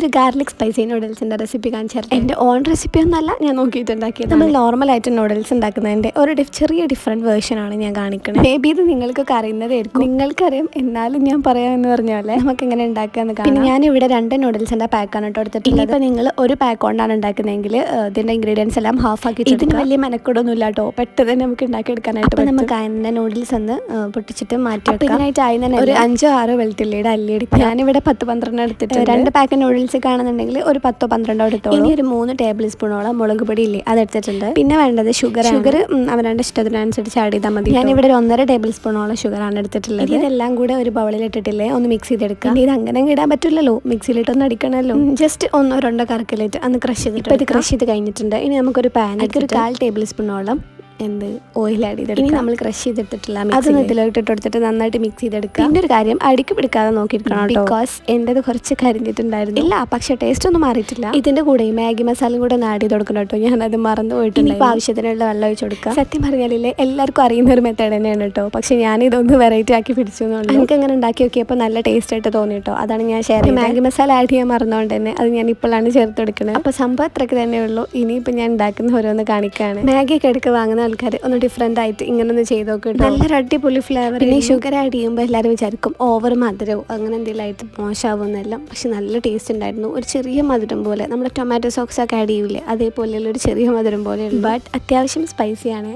ഒരു garlic spicy നൂഡിൽസിന്റെ recipe കാണിച്ചു തരാം എന്റെ ഓൺ റെസിപ്പി ഒന്നല്ല ഞാൻ നോക്കിയിട്ടുണ്ടാക്കിയത്. നമ്മൾ നോർമലായിട്ട് നൂഡിൽസ് ഉണ്ടാക്കുന്നതിന്റെ ഒരു ചെറിയ ഡിഫറെന്റ് വേർഷനാണ് ഞാൻ കാണിക്കുന്നത്. മേ ബി ഇത് നിങ്ങൾക്കൊക്കെ അറിയുന്നതായിരിക്കും. നിങ്ങൾക്കറിയാം എന്നാലും ഞാൻ പറയാമെന്ന് പറഞ്ഞ പോലെ. നമുക്ക് എങ്ങനെ ഉണ്ടാക്കാന്ന് കാണാം. ഞാൻ ഇവിടെ രണ്ട് നൂഡിൽസിന്റെ പാക്കാണ് കേട്ടോ എടുത്തിട്ടുള്ളത്. ഇപ്പോൾ നിങ്ങൾ ഒരു പാക്ക് കൊണ്ടാണ് ഉണ്ടാക്കുന്നതെങ്കിൽ ഇതിന്റെ ഇൻഗ്രീഡിയൻസ് എല്ലാം ഹാഫ് ആക്കി ഇതിന് വലിയ മെനക്കെടൊന്നും ഇല്ല കേട്ടോ. പെട്ടെന്ന് തന്നെ നമുക്ക് ഉണ്ടാക്കിയെടുക്കാനായിട്ട് അപ്പോൾ നമുക്ക് അതിന്റെ നൂഡിൽസ് ഒന്ന് പൊട്ടിച്ചിട്ട് മാറ്റി വെക്കാം ഇതിനായിട്ട് ആയി തന്നെ ഒരു അഞ്ചോ ആറോ വെളുത്തുള്ളിയുടെ അല്ലി എടുക്കുക ഞാനിവിടെ പത്ത് പന്ത്രണ്ട് എടുത്തിട്ട് രണ്ട് പാക്ക് നൂഡിൽസ് കാണുന്നുണ്ടെങ്കിൽ ഒരു പത്തോ പന്ത്രണ്ടോ എടുത്തോളൂ. ഇനി ഒരു മൂന്ന് ടേബിൾ സ്പൂണോളം മുളക് പൊടി ഇല്ലേ അത് എടുത്തിട്ടുണ്ട്. പിന്നെ വേണ്ടത് ഷുഗർ ഷുഗർ അവരുടെ ഇഷ്ടത്തിനനുസരിച്ച് ആഡ് ചെയ്താൽ മതി ഞാൻ ഇവിടെ ഒരു ഒന്നര ടേബിൾ സ്പൂണോളം ഷുഗർ ആണ് എടുത്തിട്ടുള്ളത് ഇതെല്ലാം കൂടെ ഒരു ബൗളിൽ ഇട്ടിട്ടില്ലേ ഒന്ന് മിക്സ് ചെയ്തെടുക്കുക ഇത് അങ്ങനെ ഇടാൻ പറ്റില്ലല്ലോ. മിക്സിയിലിട്ട് ഒന്ന് അടിക്കണമല്ലോ ജസ്റ്റ് ഒന്നോ രണ്ടോ കറക്കിലിട്ട് അന്ന് ക്രഷ് ചെയ്തിട്ട് ഇത് ക്രഷ് ചെയ്ത് കഴിഞ്ഞിട്ടുണ്ട്. ഇനി നമുക്കൊരു പാൻ ഒരു കാൽ ടേബിൾ സ്പൂണോളം എന്ത്? ഓയിൽ ആഡ് ചെയ്തെടുക്കുക ഇനി നമ്മൾ ക്രഷ് ചെയ്തിട്ടിട്ടില്ല അത് ഇതിലോട്ട് ഇട്ട് കൊടുത്തിട്ട് നന്നായിട്ട് മിക്സ് ചെയ്തെടുക്കുക പിന്നെ ഒരു കാര്യം അടിക്ക് പിടിക്കാതെ നോക്കിയിരിക്കണം ബിക്കോസ് എന്റെത് കുറച്ച് കരിഞ്ഞിട്ടുണ്ടായിരുന്നു. ഇല്ല പക്ഷേ ടേസ്റ്റ് ഒന്നും മാറിയിട്ടില്ല. ഇതിന്റെ കൂടെ മാഗി മസാലയും കൂടെ ഒന്ന് ആഡ് ചെയ്ത് കൊടുക്കണം കേട്ടോ. ഞാൻ അത് മറന്നു പോയിട്ടുണ്ട്. ഇപ്പോൾ ആവശ്യത്തിനുള്ള വെള്ളം ഒഴിച്ച് കൊടുക്കുക സത്യം പറഞ്ഞാലില്ലേ എല്ലാവർക്കും അറിയുന്ന ഒരു മെത്തേഡ് തന്നെയാണ് കേട്ടോ. പക്ഷെ ഞാൻ ഇതൊന്ന് വെറൈറ്റി ആക്കി പിടിച്ചു എന്നുള്ളൂ എനിക്ക് അങ്ങനെ ഉണ്ടാക്കി നോക്കിയപ്പോൾ നല്ല ടേസ്റ്റ് ആയിട്ട് തോന്നി കേട്ടോ. അതാണ് ഞാൻ ഷെയർ മാഗി മസാല ആഡ് ചെയ്യാൻ മറന്നുകൊണ്ട് തന്നെ അത് ഞാൻ ഇപ്പോഴാണ് ചേർത്ത് കൊടുക്കുന്നത് അപ്പോൾ സംഭവം അത്രയ്ക്ക് തന്നെ ഉള്ളൂ ഇനിയിപ്പോൾ ഞാൻ ഉണ്ടാക്കുന്ന ഓരോന്ന് കാണിക്കുകയാണ് മാഗി ഒക്കെ എടുക്കുക വാങ്ങുന്ന ആൾക്കാർ ഒന്ന് ഡിഫറെന്റ് ആയിട്ട് ഇങ്ങനെ ഒന്ന് ചെയ്ത് നോക്കും നല്ലൊരു അടിപൊളി ഫ്ലേവർ പിന്നെ ഷുഗർ ആഡ് ചെയ്യുമ്പോൾ എല്ലാവരും വിചാരിക്കും ഓവർ മധുരവും അങ്ങനെ എന്തെങ്കിലും ആയിട്ട് മോശമാവുമെന്നെല്ലാം പക്ഷെ നല്ല ടേസ്റ്റ് ഉണ്ടായിരുന്നു. ഒരു ചെറിയ മധുരം പോലെ നമ്മുടെ ടൊമാറ്റോ സോക്സ് ഒക്കെ ആഡ് ചെയ്യൂലേ അതേപോലെയുള്ള ഒരു ചെറിയ മധുരം പോലെ ബട്ട് അത്യാവശ്യം സ്പൈസിയാണ്